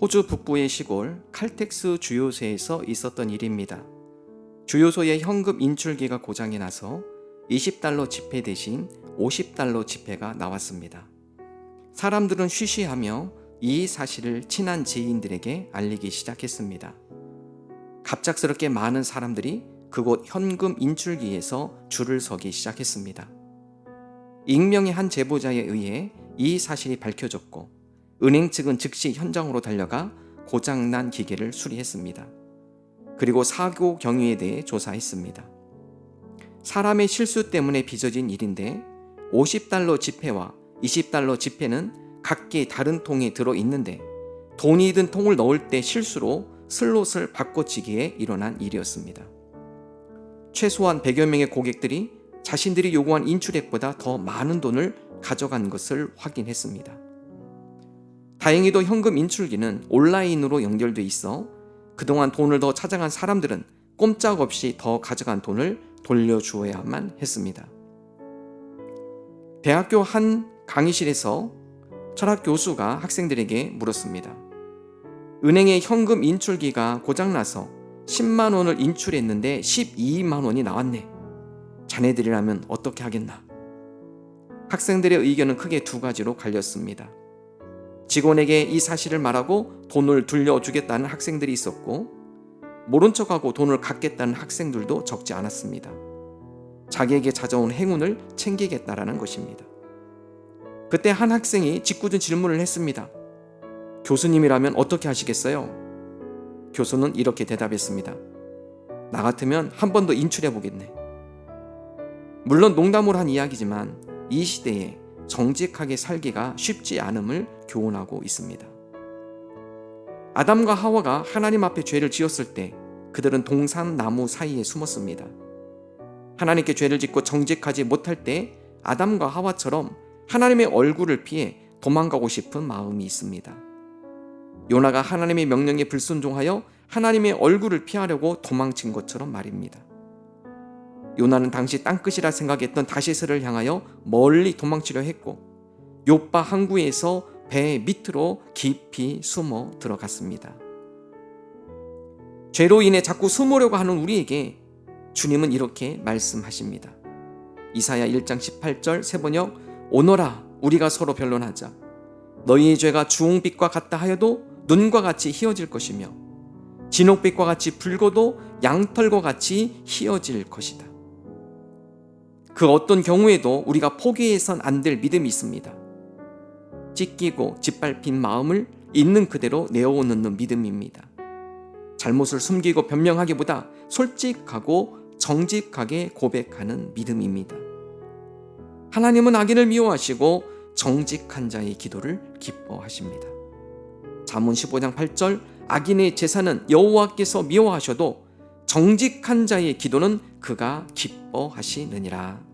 호주 북부의 시골 칼텍스 주요소에서 있었던 일입니다. 주요소의 현금 인출기가 고장이 나서 20달러 지폐 대신 50달러 지폐가 나왔습니다. 사람들은 쉬쉬하며 이 사실을 친한 지인들에게 알리기 시작했습니다. 갑작스럽게 많은 사람들이 그곳 현금 인출기에서 줄을 서기 시작했습니다. 익명의 한 제보자에 의해 이 사실이 밝혀졌고 은행 측은 즉시 현장으로 달려가 고장난 기계를 수리했습니다. 그리고 사고 경위에 대해 조사했습니다. 사람의 실수 때문에 빚어진 일인데 50달러 지폐와 20달러 지폐는 각기 다른 통에 들어 있는데 돈이 든 통을 넣을 때 실수로 슬롯을 바꿔치기에 일어난 일이었습니다. 최소한 100여 명의 고객들이 자신들이 요구한 인출액보다 더 많은 돈을 가져간 것을 확인했습니다. 다행히도 현금 인출기는 온라인으로 연결돼 있어 그동안 돈을 더 찾아간 사람들은 꼼짝없이 더 가져간 돈을 돌려주어야만 했습니다. 대학교 한 강의실에서 철학 교수가 학생들에게 물었습니다. 은행의 현금 인출기가 고장나서 10만 원을 인출했는데 12만 원이 나왔네. 자네들이라면 어떻게 하겠나? 학생들의 의견은 크게 두 가지로 갈렸습니다. 직원에게 이 사실을 말하고 돈을 돌려주겠다는 학생들이 있었고, 모른 척하고 돈을 갖겠다는 학생들도 적지 않았습니다. 자기에게 찾아온 행운을 챙기겠다라는 것입니다. 그때 한 학생이 짓궂은 질문을 했습니다. 교수님이라면 어떻게 하시겠어요? 교수는 이렇게 대답했습니다. 나 같으면 한 번 더 인출해 보겠네. 물론 농담으로 한 이야기지만 이 시대에 정직하게 살기가 쉽지 않음을 교훈하고 있습니다. 아담과 하와가 하나님 앞에 죄를 지었을 때 그들은 동산 나무 사이에 숨었습니다. 하나님께 죄를 짓고 정직하지 못할 때 아담과 하와처럼 하나님의 얼굴을 피해 도망가고 싶은 마음이 있습니다. 요나가 하나님의 명령에 불순종하여 하나님의 얼굴을 피하려고 도망친 것처럼 말입니다. 요나는 당시 땅끝이라 생각했던 다시스를 향하여 멀리 도망치려 했고 요빠 항구에서 배 밑으로 깊이 숨어 들어갔습니다. 죄로 인해 자꾸 숨으려고 하는 우리에게 주님은 이렇게 말씀하십니다. 이사야 1장 18절 세번역 오너라 우리가 서로 변론하자 너희의 죄가 주홍빛과 같다 하여도 눈과 같이 희어질 것이며 진홍빛과 같이 붉어도 양털과 같이 희어질 것이다. 그 어떤 경우에도 우리가 포기해선 안 될 믿음이 있습니다. 찢기고 짓밟힌 마음을 있는 그대로 내어놓는 믿음입니다. 잘못을 숨기고 변명하기보다 솔직하고 정직하게 고백하는 믿음입니다. 하나님은 악인을 미워하시고 정직한 자의 기도를 기뻐하십니다. 잠언 15장 8절 악인의 제사는 여호와께서 미워하셔도 정직한 자의 기도는 그가 기뻐하시느니라.